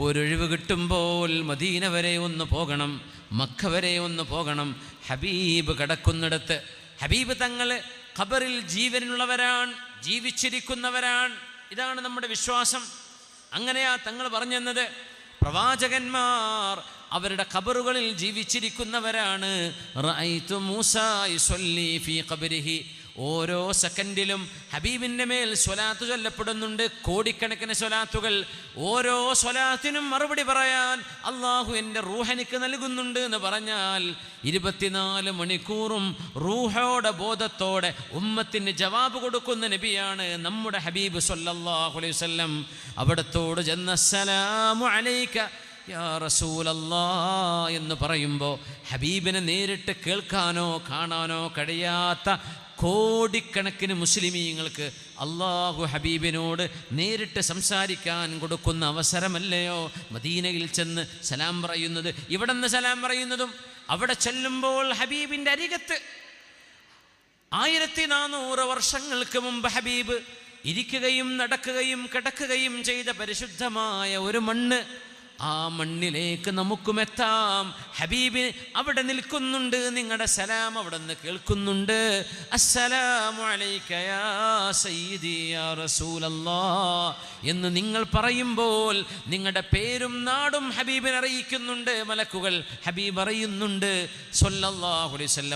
ഒരൊഴിവ് കിട്ടുമ്പോൾ മദീന വരെ ഒന്ന് പോകണം മക്ക വരെ ഒന്ന് പോകണം. ഹബീബ് കിടക്കുന്നിടത്ത്. ഹബീബ് തങ്ങൾ ഖബറിൽ ജീവനുള്ളവരാണ് ജീവിച്ചിരിക്കുന്നവരാണ്. ഇതാണ് നമ്മുടെ വിശ്വാസം. അങ്ങനെയാ തങ്ങൾ പറഞ്ഞെന്നത്. പ്രവാചകന്മാർ അവരുടെ ഖബറുകളിൽ ജീവിച്ചിരിക്കുന്നവരാണ്. റഅയ്തു മൂസ യുസല്ലി ഫീ ഖബരിഹി. ഓരോ സെക്കൻഡിലും ഹബീബിന്റെ മേൽ സ്വലാത്ത് ചൊല്ലപ്പെടുന്നുണ്ട്. കോടിക്കണക്കിന് സ്വലാത്തുകൾ. ഓരോ സ്വലാത്തിനും മറുപടി പറയാൻ അള്ളാഹു എന്റെ റൂഹനിക്ക് നൽകുന്നുണ്ട് എന്ന് പറഞ്ഞാൽ ഇരുപത്തിനാല് മണിക്കൂറും റൂഹോടെ ബോധത്തോടെ ഉമ്മത്തിന് ജവാബ് കൊടുക്കുന്ന നബിയാണ് നമ്മുടെ ഹബീബ് സല്ലല്ലാഹു അലൈഹി വസല്ലം. അവിടത്തോട് ചെന്ന സലാമു അലൈക യാ റസൂലല്ലാ എന്ന് പറയുമ്പോൾ ഹബീബിനെ നേരിട്ട് കേൾക്കാനോ കാണാനോ കഴിയാത്ത കോടിക്കണക്കിന് മുസ്ലിമീങ്ങൾക്ക് അള്ളാഹു ഹബീബിനോട് നേരിട്ട് സംസാരിക്കാൻ കൊടുക്കുന്ന അവസരമല്ലയോ? മദീനയിൽ ചെന്ന് സലാം പറയുന്നത് ഇവിടെ നിന്ന് സലാം പറയുന്നതും അവിടെ ചെല്ലുമ്പോൾ ഹബീബിന്റെ അരികത്ത്. ആയിരത്തി നാനൂറ് വർഷങ്ങൾക്ക് മുമ്പ് ഹബീബ് ഇരിക്കുകയും നടക്കുകയും കിടക്കുകയും ചെയ്ത പരിശുദ്ധമായ ഒരു മണ്ണ് ആ മണ്ണിലേക്ക് നമുക്കും എത്താം ഹബീബിന് അവിടെ നിൽക്കുന്നുണ്ട്. നിങ്ങളുടെ സലാം അവിടെ നിന്ന് കേൾക്കുന്നുണ്ട് എന്ന് നിങ്ങൾ പറയുമ്പോൾ നിങ്ങളുടെ പേരും നാടും ഹബീബിനെ അറിയിക്കുന്നുണ്ട്. മലക്കുകൾ ഹബീബ് അറിയുന്നുണ്ട്.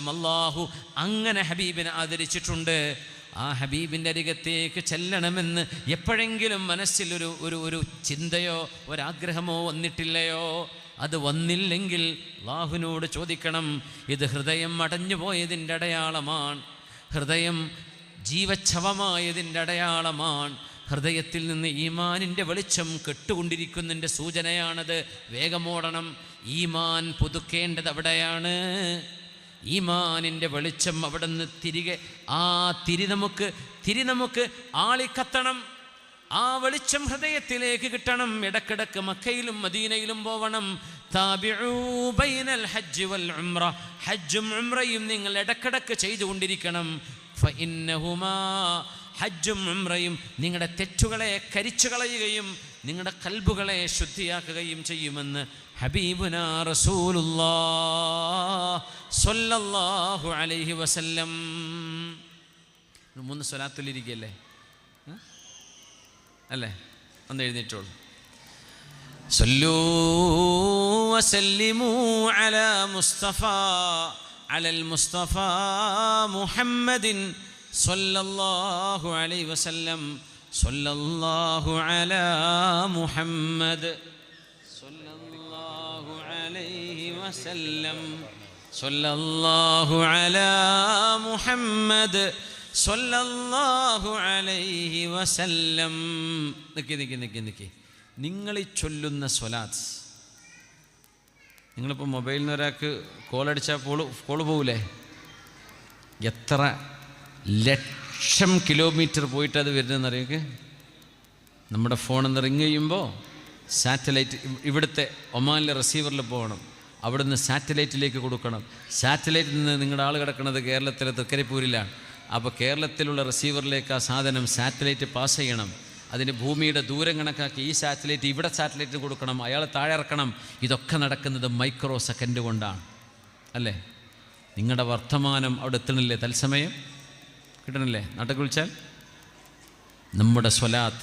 അല്ലാഹു അങ്ങനെ ഹബീബിനെ ആദരിച്ചിട്ടുണ്ട്. ആ ഹബീബിന്റെ അരികത്തേക്ക് ചെല്ലണമെന്ന് എപ്പോഴെങ്കിലും മനസ്സിലൊരു ഒരു ഒരു ചിന്തയോ ഒരാഗ്രഹമോ വന്നിട്ടില്ലയോ? അത് വന്നില്ലെങ്കിൽ അള്ളാഹുവിനോട് ചോദിക്കണം ഇത് ഹൃദയം അടഞ്ഞു പോയതിന്റെ അടയാളമാണ്. ഹൃദയം ജീവച്ഛവമായതിന്റെ അടയാളമാണ്. ഹൃദയത്തിൽ നിന്ന് ഈമാനിന്റെ വെളിച്ചം കെട്ടുകൊണ്ടിരിക്കുന്നതിന്റെ സൂചനയാണത്. വേഗമോടണം. ഈമാൻ പുതുക്കേണ്ടത് അവിടെയാണ്. ഈമാനിന്റെ വെളിച്ചം അവിടെ നിന്ന് തിരികെ ആ തിരി നമുക്ക് തിരി നമുക്ക് ആളിക്കത്തണം. ആ വെളിച്ചം ഹൃദയത്തിലേക്ക് കിട്ടണം. ഇടക്കിടക്ക് മക്കയിലും മദീനയിലും പോവണം. ഹജ്ജ് വൽ ഉംറ. ഹജ്ജും ഉംറയും നിങ്ങൾ ഇടക്കിടക്ക് ചെയ്തുകൊണ്ടിരിക്കണം. ഹജ്ജും ഉംറയും നിങ്ങളുടെ തെറ്റുകളെ കരിച്ചു കളയുകയും നിങ്ങളുടെ കൽബുകളെ ശുദ്ധിയാക്കുകയും ചെയ്യുമെന്ന് ഹബീബുന റസൂലുള്ളാ. സ്വല്ലല്ലാഹു അലൈഹി വസല്ലം മൂന്ന് സ്വലാത്തിലിരിക്കല്ലേ ഏ? അല്ലേ ഒന്ന് എഴുന്നേറ്റോളൂ صلوا وسلموا على مصطفى على المصطفى محمد صلى الله عليه وسلم صلى الله على محمد صلى الله عليه وسلم സൊല്ലാഹു അല മുഹമ്മദ് സൊല്ലാഹു അലൈഹി വസല്ലം. നിൽക്കി നിൽക്കി നിൽക്കി നിൽക്കി നിങ്ങൾ ഈ ചൊല്ലുന്ന സ്വലാത്ത്. നിങ്ങളിപ്പോൾ മൊബൈലിൽ നിന്ന് ഒരാൾക്ക് കോളടിച്ചാൽ പോൾ കോൾ പോകില്ലേ എത്ര ലക്ഷം കിലോമീറ്റർ പോയിട്ട് അത് വരുന്നതെന്ന് അറിയുക നമ്മുടെ ഫോണിൽ നിന്ന് റിങ് ചെയ്യുമ്പോൾ സാറ്റലൈറ്റ് ഇവിടുത്തെ ഒമാനിലെ റിസീവറിൽ പോകണം. അവിടുന്ന് സാറ്റലൈറ്റിലേക്ക് കൊടുക്കണം. സാറ്റലൈറ്റിൽ നിന്ന് നിങ്ങളുടെ ആൾ കിടക്കുന്നത് കേരളത്തിലെ തൃക്കരിപ്പൂരിലാണ്. അപ്പോൾ കേരളത്തിലുള്ള റിസീവറിലേക്ക് ആ സാധനം സാറ്റലൈറ്റ് പാസ് ചെയ്യണം. അതിന് ഭൂമിയുടെ ദൂരം കണക്കാക്കി ഈ സാറ്റലൈറ്റ് ഇവിടെ സാറ്റലൈറ്റ് കൊടുക്കണം. അയാൾ താഴെ ഇറക്കണം. ഇതൊക്കെ നടക്കുന്നത് മൈക്രോ സെക്കൻഡ് കൊണ്ടാണ്. അല്ലേ? നിങ്ങളുടെ വർത്തമാനം അവിടെ എത്തണില്ലേ? തത്സമയം കിട്ടണില്ലേ? നാട്ടിൽ വിളിച്ചാൽ നമ്മുടെ സ്വലാത്ത്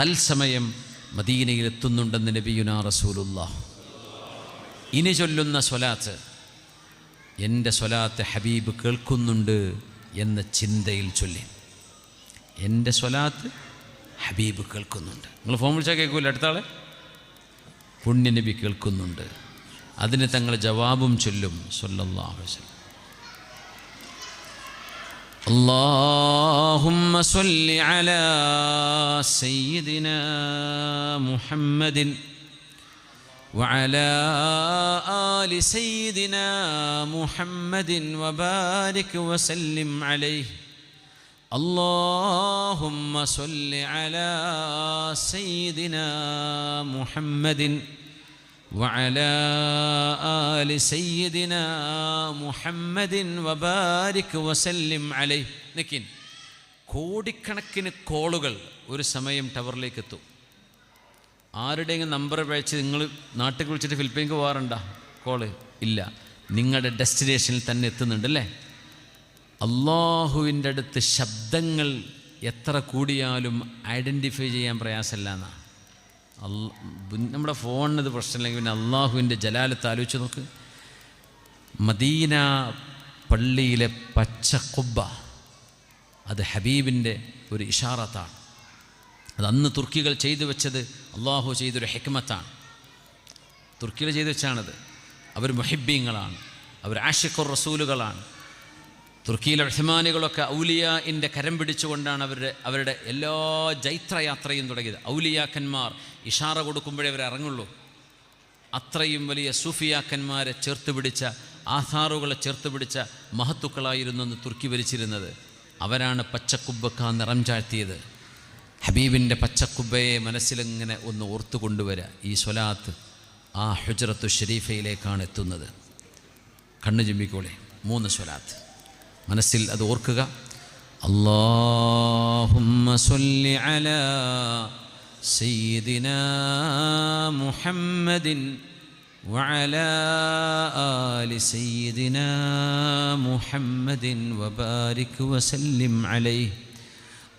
തത്സമയം മദീനയിൽ എത്തുന്നുണ്ടെന്ന് നബിയുന റസൂലുള്ള ഇനി ചൊല്ലുന്ന സ്വലാത്ത് എൻ്റെ സ്വലാത്ത് ഹബീബ് കേൾക്കുന്നുണ്ട് എന്ന ചിന്തയിൽ ചൊല്ലി എൻ്റെ സ്വലാത്ത് ഹബീബ് കേൾക്കുന്നുണ്ട് നിങ്ങൾ ഫോൺ വിളിച്ചാൽ കേൾക്കൂല അടുത്താളെ പുണ്യനബി കേൾക്കുന്നുണ്ട് അതിന് തങ്ങൾ ജവാബും ചൊല്ലും സല്ലല്ലാഹു അലൈഹി വസല്ലം اللهم صل على سيدنا محمد وعلى آل سيدنا محمد وبارك وسلم عليه اللهم صل على سيدنا محمد وعلى آل سيدنا محمد وبارك وسلم عليه നിക്കിൻ കോടിക്കണക്കിന് കോളുകൾ ഒരു സമയം ടവറിലേക്ക് എത്തും ആരുടെയെങ്കിലും നമ്പർ വെച്ച് നിങ്ങൾ നാട്ടിൽ വിളിച്ചിട്ട് ഫിലിപ്പീൻക്ക് പോകാറുണ്ടോ? കോൾ? ഇല്ല. നിങ്ങളുടെ ഡെസ്റ്റിനേഷനിൽ തന്നെ എത്തുന്നുണ്ട് അല്ലേ? അള്ളാഹുവിന്റെ അടുത്ത് ശബ്ദങ്ങൾ എത്ര കൂടിയാലും ഐഡന്റിഫൈ ചെയ്യാൻ പ്രയാസമല്ല അല്ല നമ്മുടെ ഫോണിനത് പ്രശ്നമില്ലെങ്കിൽ പിന്നെ അള്ളാഹുവിന്റെ ജലാലത്ത് ആലോചിച്ച് നോക്ക്. മദീന പള്ളിയിലെ പച്ച കുബ്ബ അത് ഹബീബിന്റെ ഒരു ഇഷാറത്താണ്. അത് അന്ന് തുർക്കികൾ ചെയ്തു വെച്ചത് അള്ളാഹു ചെയ്തൊരു ഹെക്മത്താണ്. തുർക്കികൾ ചെയ്തു വെച്ചാണത്. അവർ മുഹിബീങ്ങളാണ് അവർ ആഷിഖുർ റസൂലുകളാണ്. തുർക്കിയിലെ റഹ്മാനികളൊക്കെ ഔലിയാന്റെ കരം പിടിച്ചുകൊണ്ടാണ് അവരുടെ അവരുടെ എല്ലാ ജൈത്രയാത്രയും തുടങ്ങിയത്. ഔലിയാക്കന്മാർ ഇഷാറ കൊടുക്കുമ്പോഴേ അവർ ഇറങ്ങുള്ളൂ. അത്രയും വലിയ സൂഫിയാക്കന്മാരെ ചേർത്ത് പിടിച്ച ആധാറുകളെ ചേർത്ത് പിടിച്ച മഹത്തുക്കളായിരുന്നു അന്ന് തുർക്കി ഭരിച്ചിരുന്നത്. അവരാണ് പച്ചക്കുബ്ബക്ക നിറം ചാഴ്ത്തിയത്. ഹബീബിൻ്റെ പച്ചക്കുബ്ബയെ മനസ്സിലിങ്ങനെ ഒന്ന് ഓർത്തു കൊണ്ടുവരിക ഈ സ്വലാത്ത് ആ ഹുജറത്തു ഷരീഫയിലേക്കാണ് എത്തുന്നത് കണ്ണു ചിമ്മിക്കോളെ മൂന്ന് സ്വലാത്ത് മനസ്സിൽ അത് ഓർക്കുക അല്ലാഹുമ്മ സല്ലി അലാ സയ്യിദിനാ മുഹമ്മദിൻ وعلى آل سيدنا محمد وبارك وسلم عليه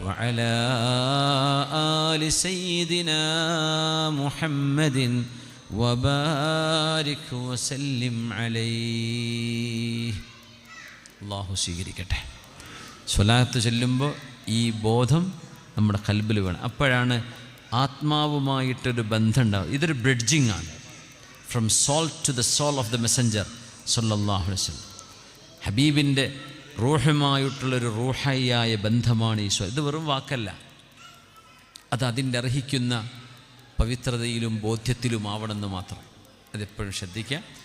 وعلى آل سيدنا محمد وبارك وسلم عليه അള്ളാഹു സ്വീകരിക്കട്ടെ സ്വലാത്ത് ചൊല്ലുമ്പോൾ ഈ ബോധം നമ്മുടെ കൽബിൽ വേണം അപ്പോഴാണ് ആത്മാവുമായിട്ടൊരു ബന്ധം ഉണ്ടാവും ഇതൊരു ബ്രിഡ്ജിങ് ആണ് from soul to the soul of the messenger സല്ലല്ലാഹു അലൈഹി വസല്ലം ഹബീബിൻ്റെ റൂഹുമായിട്ടുള്ളൊരു റൂഹയായ ബന്ധമാണ് ഈശോ. ഇത് വെറും വാക്കല്ല. അത് അതിന്റെ അർഹിക്കുന്ന പവിത്രതയിലും ബോധ്യത്തിലുമാവണമെന്ന് മാത്രം. അതെപ്പോഴും ശ്രദ്ധിക്കുക